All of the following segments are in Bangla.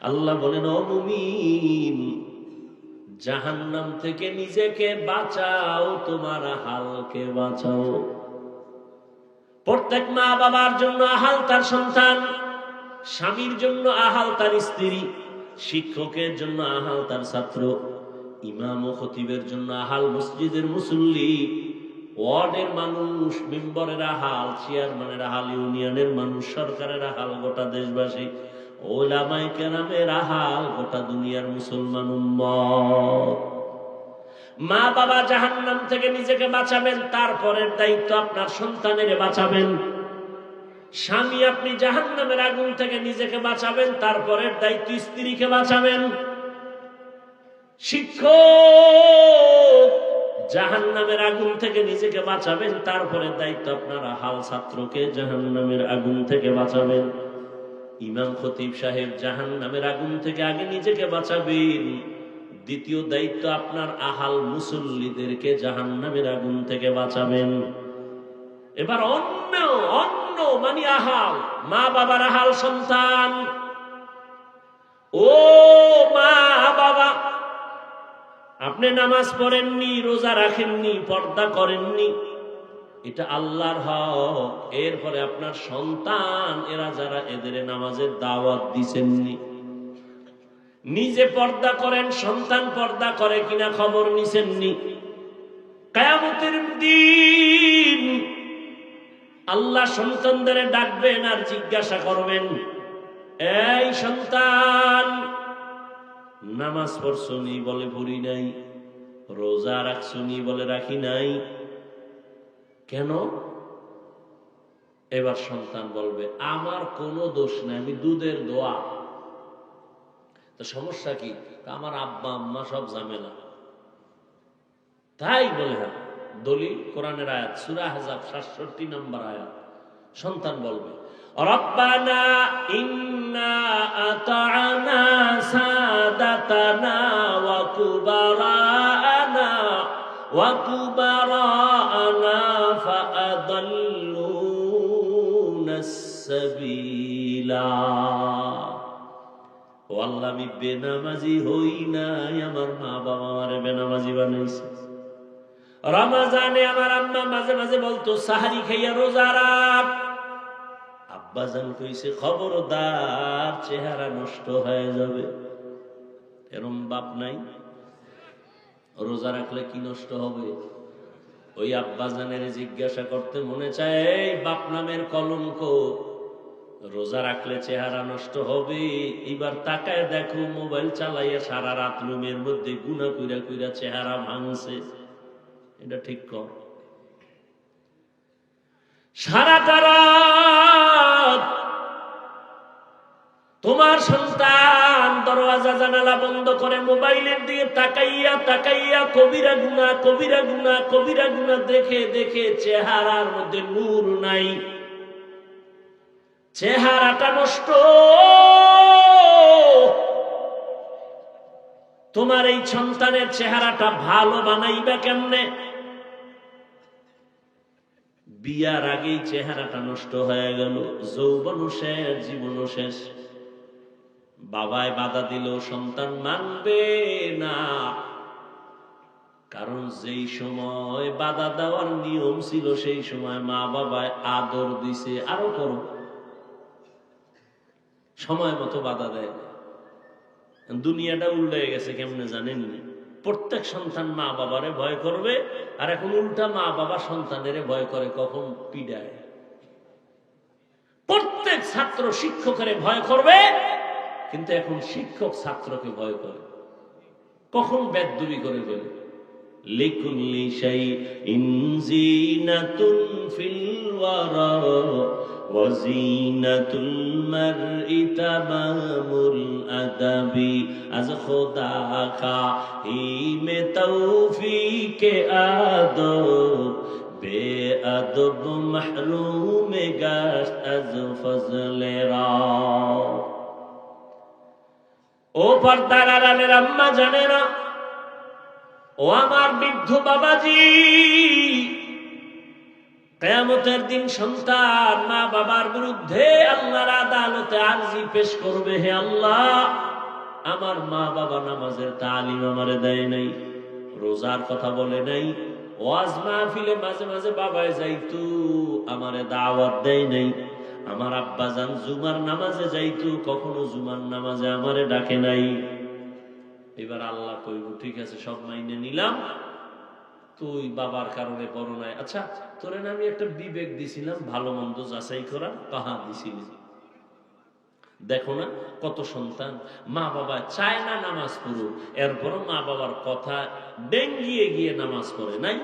আল্লাহ বলেন, ও মুমিন, জাহান্নাম থেকে নিজেকে বাঁচাও, তোমার হালকে বাঁচাও। প্রত্যেক মা বাবার জন্য আহাল তার সন্তান, স্বামীর জন্য আহাল তার স্ত্রী, শিক্ষকের জন্য আহাল তার ছাত্র, ইমাম ও খতিবের জন্য আহাল মসজিদের মুসল্লি, ওয়ার্ডের মানুষ, মেম্বরের আহাল, চেয়ারম্যানের আহাল, ইউনিয়নের মানুষ, সরকারের আহাল, গোটা দেশবাসী। আহাল, গোটা দুনিয়ার মুসলমান মা বাবা থেকে নিজেকে বাঁচাবেন, তারপরের দায়িত্ব আপনার সন্তানের বাঁচাবেন। স্বামী আপনি জাহান্নামের আগুন থেকে নিজেকে বাঁচাবেন, তারপরের দায়িত্ব স্ত্রীকে বাঁচাবেন। শিক্ষক জাহান্নামের আগুন থেকে নিজেকে বাঁচাবেন তারপরে দায়িত্ব আপনারা হাল ছাত্রকে জাহান্নামের আগুন থেকে বাঁচাবেন। ইমাম খতিব সাহেব জাহান নামের আগুন থেকে আগে নিজেকে বাঁচাবেন। দ্বিতীয় দায়িত্ব আপনার আহাল মুসল্লিদেরকে জাহান্নামের আগুন থেকে বাঁচাবেন। এবার অন্য অন্য মানে আহাল মা বাবার আহাল সন্তান। ও মা বাবা আপনি নামাজ পড়েননি, রোজা রাখেননি, পর্দা করেননি এটা আল্লাহর হক। এরপরে আপনার সন্তান, এরা যারা এদের নামাজের দাওয়াত দিছেননি। নিজে পর্দা করেন, সন্তান পর্দা করে কিনা খবর নিছেননি। কায়ামতের দিন আল্লাহ সন্তানদের ডাকবেন আর জিজ্ঞাসা করবেন, এই সন্তান, নামাজ পড়ছনি বলে পড়ি নাই, রোজা রাখছনি বলে রাখি নাই? কেন? এবার সন্তান বলবে, আমার কোনো দোষ নাই, আমি দুধের দোয়া। তো সমস্যা কি? আমার আব্বা, আম্মা সব ঝামেলা। তাই বলে হ্যাঁ দলিল, কোরআনের আয়াত, সুরা হাজাব সাতষট্টি নম্বর আয়াত। সন্তান বলবে, রব্বানা ইন্না সাবিলা। আমি বেনামাজি হই নাই, আমার মা বাবা আমারে বেনামাজি বানাইছে। রমাজানে আমার আম্মা মাঝে মাঝে বলতো, সাহারি খাইয়া রোজা রাখ। আব্বা জান কইছে, খবরদার, চেহারা নষ্ট হয়ে যাবে। এরম বাপ নাই। রোজা রাখলে কি নষ্ট হবে? ওই আব্বা জানের জিজ্ঞাসা করতে মনে চায় বাপ নামের কলঙ্ক রোজা রাখলে চেহারা নষ্ট হবে। এবার তাকায় দেখো, মোবাইল চালাইয়া সারা রাত রুমের মধ্যে গুনা কুইরা কুইরা চেহারা ভাঙছে। এটা ঠিক কর সারাটা রাত তোমার সন্তান দরওয়াজা, জানালা বন্ধ করে মোবাইলের দিকে তাকাইয়া তাকাইয়া কবিরা গুনা কবিরা গুনা কবিরা গুনা দেখে দেখে চেহারার মধ্যে নূর নাই। চেহারাটা নষ্ট। তোমার এই সন্তানের চেহারাটা ভালো বানাইবা কেমনে? বিয়ার আগেই চেহারাটা নষ্ট হয়ে গেল যৌবন শেষ জীবন শেষ। বাবায় বাধা দিল সন্তান মানবে না। কারণ যেই সময় বাধা দেওয়ার নিয়ম ছিল, সেই সময় মা বাবায় আদর দিছে, আরও করো। সময় মতো বাধা দেয়। দুনিয়াটা উল্টে গেছে কেমনে জানেন? প্রত্যেক সন্তান মা বাবারে ভয় করবে, আর এখন উল্টা মা বাবা সন্তানের ভয় করে, কখন পিডায়। প্রত্যেক ছাত্র শিক্ষকের ভয় করবে, কিন্তু এখন শিক্ষক ছাত্রকে ভয় করে। কখন বেদুবি করে ফেলে ওয়ারা وزينة المرء تمام الأدب از خدا کا ہی میں توفیق آدب بے ادب محروم گشت از فضل را ও পর্দার আড়ালের আম্মা জানে না ও আমার বৃদ্ধ বাবাজি কেয়ামতের দিন সন্তান মা বাবার বিরুদ্ধে আল্লাহর আদালতে আরজি পেশ করবে, হে আল্লাহ। আমার মা বাবা নামাজের তালিম আমারে দেয় নাই, রোজার কথা বলে নাই, ওয়াজ মাহফিলে মাঝে মাঝে বাবায় যাইতু, আমারে দাওয়াত দেয় নাই। আমার আব্বা যান জুমার নামাজে যাইতু, কখনো জুমার নামাজে আমারে ডাকে নাই। এবার আল্লাহ কইব, ঠিক আছে, সব মাইনে নিলাম। তুই বাবার কারণে বড় নাই। আচ্ছা তোরে আমি একটা বিবেক দিছিলাম, ভালো মন্দ যাচাই করা কাহা দিছিলি। দেখো না কত সন্তান, মা বাবা চায় না নামাজ পড়ুক, এরপরও মা বাবার কথা ডেঙ্গিয়ে গিয়ে নামাজ পড়ে, নাই?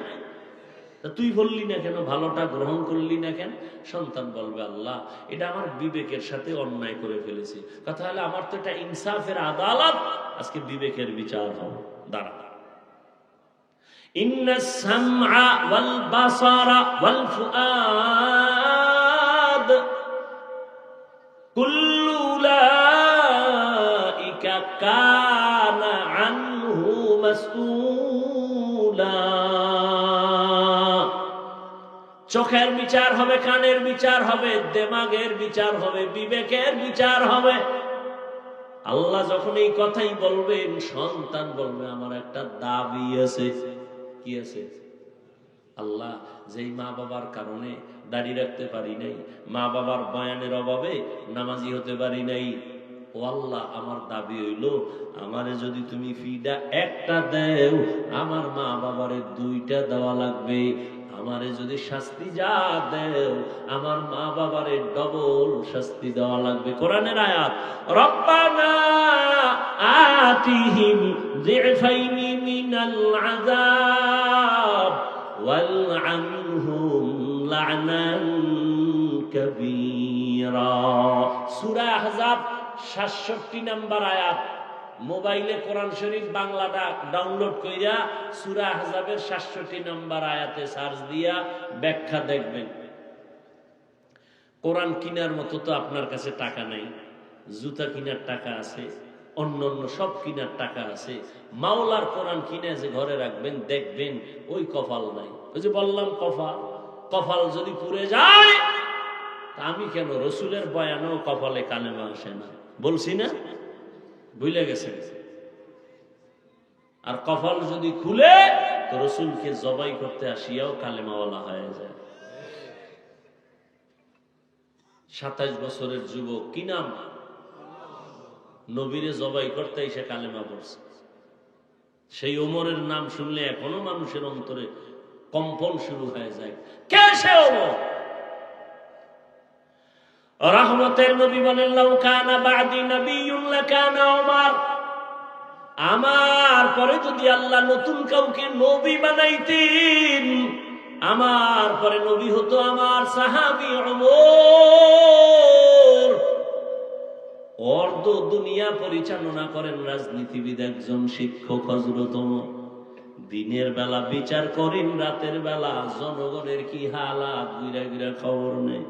তুই বললি না কেন, ভালোটা গ্রহণ করলি না কেন? সন্তান বলবে, আল্লাহ, এটা আমার বিবেকের সাথে অন্যায় করে ফেলেছি। কথা হলে আমার তো এটা ইনসাফের আদালত, আজকে বিবেকের বিচার হবে। দাঁড়া। إن السمع والبصر والفؤاد كل أولئك كان عنه مسؤولا চোখের বিচার হবে কানের বিচার হবে দেমাগের বিচার হবে বিবেকের বিচার হবে আল্লাহ যখন এই কথাই বলবেন সন্তান বলবে আমার একটা দাবি আছে কি আছে? আল্লাহ যেই মা বাবার কারণে দাঁড়িয়ে রাখতে পারি নাই, মা বাবার বয়ানের অভাবে নামাজি হতে পারি নাই। ও আল্লাহ, আমার দাবি হইল, আমারে যদি তুমি ফিডা একটা দেও, আমার মা বাবারে দুইটা দেওয়া লাগবে। আমারে যদি শাস্তি যা দেও, আমার মা বাবারে ডবল শাস্তি দেওয়া লাগবে। কোরআনের আয়াত, রব্বানা আতিহিম যিফাইনি মিনাল আযাব ওয়ালআনহুম লা'নান কাবীরা। সূরা আহজাব 67 নম্বর আয়াত। মোবাইলে কোরআন শরীফ বাংলাটা ডাউনলোড কইরা সূরা আহজাবের 67 নম্বর আয়াতে সার্চ দিয়া ব্যাখ্যা দেখবেন। কোরআন কিনার মতো তো আপনার কাছে টাকা নাই, জুতা কিনার টাকা আছে অন্য অন্য সব কিনার টাকা আছে। মাওলার কোরআন কিনে যে ঘরে রাখবেন, দেখবেন ওই কপাল নাই। ওই যে বললাম কপাল কপাল যদি পুড়ে যায়, তা আমি কেন? রসুলের বয়ানও কপালে কালেমা আসে না। বলছি না? ভুলে গেছে আর কপাল যদি খুলে, তো রসুলকে জবাই করতে আসিয়াও কালেমাওয়ালা হয়ে যায়। সাতাইশ বছরের যুবক, কি নাম? নবীরে জবাই করতে এসে কালেমা পড়ছে। সেই ওমরের নাম শুনলে এখনও মানুষের অন্তরে কম্পন শুরু হয়ে যায়। কে সে ওমর? রহমতের নবী বলেন বাদি ওমর। আমার পরে যদি আল্লাহ নতুন কাউকে নবী বানাইতেন, আমার পরে নবী হতো আমার সাহাবি ওমর। অর্ধ দুনিয়া পরিচালনা করেন রাজনীতিবিদ একজন শিক্ষক হজরত ওমর। দিনের বেলা বিচার করেন, রাতের বেলা জনগণের কি হালাত গুইরা গুইরা খবর নেই।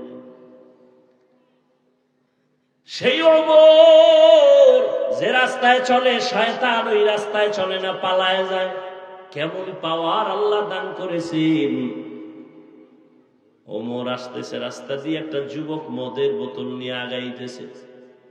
সেই ওমর যে রাস্তায় চলে, শয়তান ওই রাস্তায় চলে না, পালায় যায়। কেমন পাওয়ার আল্লাহ দান করেছেন। ওমর আসতেছে, রাস্তা দিয়ে একটা যুবক মদের বোতল নিয়ে আগাইতেছে।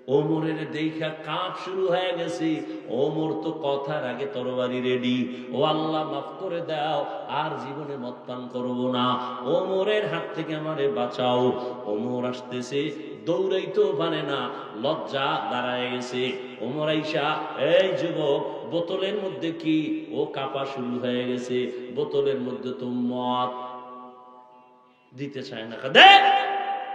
ওমরের দেখা কাপ শুরু হয়ে গেছে। ওমর তো কথার আগে তরবারি রেডি ও আল্লাহ মাফ করে দাও, আর জীবনে মদ পান করব না। ওমরের হাত থেকে আমারে বাঁচাও। ওমর আসতেছে, দৌড়াইতেও পারে না। লজ্জা দাঁড়ায় গেছে। ওমর আইসা, এই যুবক, বোতলের মধ্যে কি? ও কাপা শুরু হয়ে গেছে। বোতলের মধ্যে তো মদ দিতে চায় না। দেখ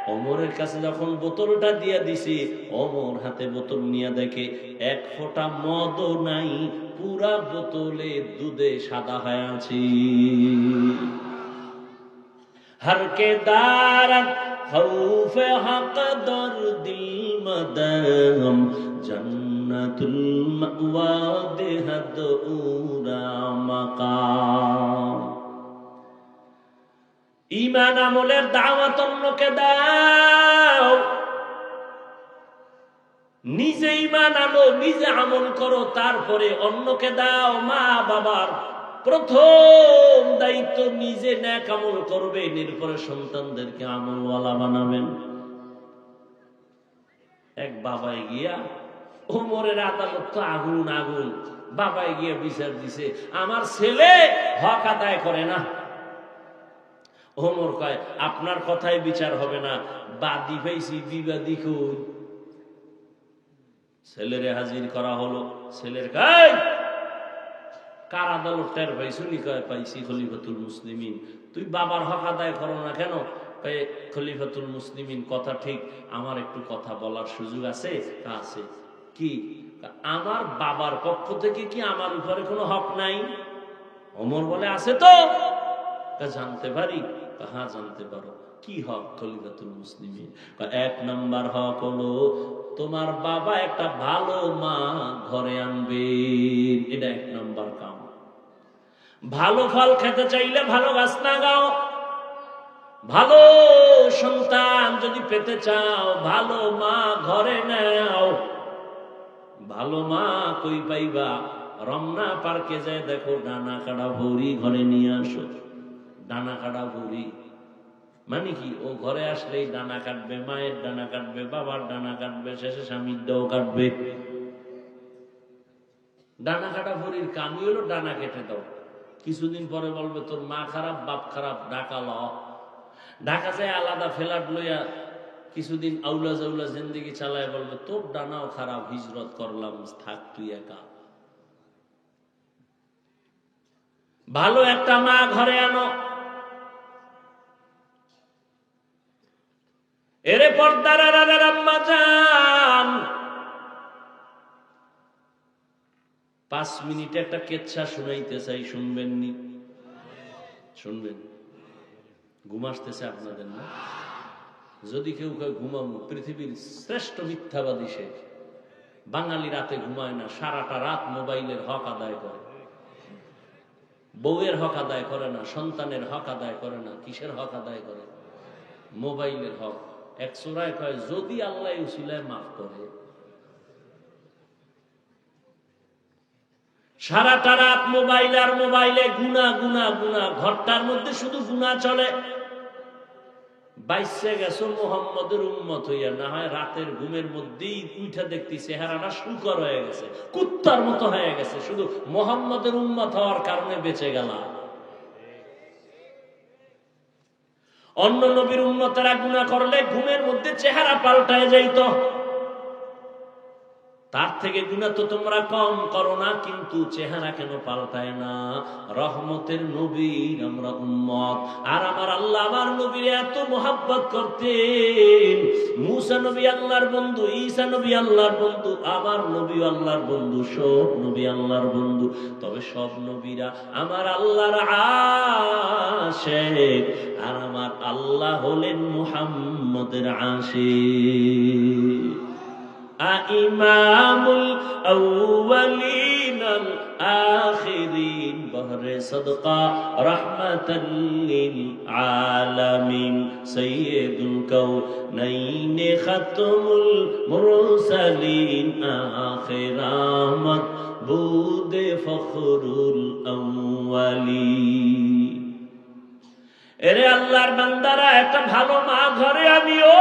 অমরের কাছে যখন বোতলটা দিয়া দিছি, অমর হাতে বোতল নিয়ে দেখে, এক ফোঁটা মদও নাই, পুরা বোতলে দুধে সাদা হয়ে আছে। হরকে দারত খৌফ হক দর দিল মদম, জন্নতুল মাওয়া দেহদ উরা মাকাম। ইমান আমলের দাওয়াত অন্যকে দাও। নিজে ইমান আনো, নিজে আমল করো, তারপরে অন্যকে দাও। মা বাবার প্রথম দায়িত্ব নিজে ন্যাক আমল করবেন এরপরে সন্তানদেরকে আমলওয়ালা বানাবেন। এক বাবায় গিয়া, ওমরের আদালত তো আগুন আগুন। বাবায় গিয়া বিচার দিছে, আমার ছেলে হক আদায় করে না। ওমর কয়, আপনার কথাই বিচার হবে না। বাদি পাইছি বিবাদী কই ছেলেরে হাজির করা হলো। ছেলের কাই কার আদালত টের পাইছুনি কয়, পাইছি খলিফাতুল মুসলিমিন। তুই বাবার হক আদায় করো না কেন? খলিফাতুল মুসলিমিন, কথা ঠিক। আমার একটু কথা বলার সুযোগ আছে? তা আছে। কি? আমার বাবার পক্ষ থেকে কি আমার উপরে কোনো হক নাই? অমর বলে, আছে তো। তা জানতে পারি হ্যাঁ জানতে পারো। কি হক খলিফাতুল মুসলিমিন? এক নাম্বার হক হলো, তোমার বাবা একটা ভালো মা ঘরে আনবে। এটা এক নাম্বার কাম। ভালো ফল খেতে চাইলে ভালো গাছ না গাও। ভালো সন্তান যদি পেতে চাও, ভালো মা ঘরে নাও। ভালো মা কই পাইবা? রমনা পার্কে যায় দেখো, ডানা কাটা ভরি ঘরে নিয়ে আসো। ডানা কাটা ভরি মানে কি, ও ঘরে আসলেই ডানা কাটবে, মায়ের ডানা কাটবে, বাবার ডানা কাটবে, শেষে স্বামীর দাও কাটবে। ডানা কাটা ভরির কামই হলো ডানা কেটে দাও। কিছুদিন পরে বলবে, তোর মা খারাপ, বাপ খারাপ ডাকা ল। ঢাকা যায় আলাদা ফেলাট লইয়া কিছুদিন আউলা জাউলা জিন্দিগি চালায় বলবে, তোর ডানাও খারাপ, হিজরত করলাম, থাক তুই একা। ভালো একটা মা ঘরে আনো। এরে আম্মা যান পাঁচ মিনিটে একটা কেচ্ছা শুনাইতে চাই শুনবেন নি শুনবেন। ঘুম আসতেছে আপনাদের না? যদি কেউ কেউ ঘুমাবো, পৃথিবীর শ্রেষ্ঠ মিথ্যাবাদী সে। বাঙালি রাতে ঘুমায় না, সারাটা রাত মোবাইলের হক আদায় করে। বউয়ের হক আদায় করে না, সন্তানের হক আদায় করে না, কিসের হক আদায় করে? মোবাইলের হক। এক চোরায় কয়, যদি আল্লাহ উসিলায় মাফ করে, সারাটা রাত মোবাইল আর মোবাইলে গুনা গুনা গুনা, ঘরটার মধ্যে শুধু গুনা চলে। বাইসে গেছো মোহাম্মদের উম্মত হইয়া, না হয় রাতের ঘুমের মধ্যেই উঠা দেখতি চেহারাটা শুকর হয়ে গেছে, কুত্তার মতো হয়ে গেছে, শুধু মোহাম্মদের উম্মত হওয়ার কারণে বেঁচে গেলাম। অন্য নবীর উন্মতেরা গুণা করলে ঘুমের মধ্যে চেহারা পাল্টায় যাইত। তার থেকে গুণা তো তোমরা কম করো না, কিন্তু চেহারা কেন পাল্টায় না? রহমতের নবীর আমরা উম্মত। আর আমার আল্লাহ আমার নবীর এত মোহাব্বত করতেন। মুসা নবী আল্লাহর বন্ধু, ঈসা নবী আল্লাহর বন্ধু, আমার নবী আল্লাহর বন্ধু, সব নবী আল্লাহর বন্ধু। তবে সব নবীরা আমার আল্লাহর আশেক আর আমার আল্লাহ হলেন মুহাম্মদের আশে আ ইমামুল আউওয়ালিনাল আখিরিন। بهر صدقة رحمة للعالمين سيد الكونين ختم المرسلين آخر آمد بود فخر الأولين এরে আল্লাহর বান্দারা একটা ভালো মা ঘরে আনিও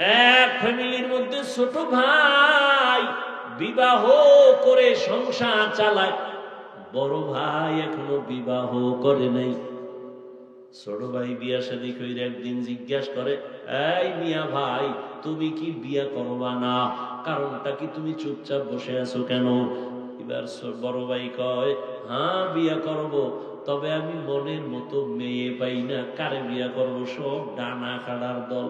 এক ফ্যামিলির মধ্যে ছোট ভাই বিবাহ করে সংসার চালায়। বড় ভাই এখনও বিবাহ করে নাই। ছোট ভাই বিয়া শাদি কইরে একদিন জিজ্ঞাসা করে, এই মিয়া ভাই, তুমি কি বিয়া করবা না? কারণটা কি তুমি চুপচাপ বসে আছো কেন? এবার বড় ভাই কয় হ্যাঁ বিয়া করব। তবে আমি মনের মতো মেয়ে পাই না। কারে বিয়া করব? সব ডানা কাটার দল।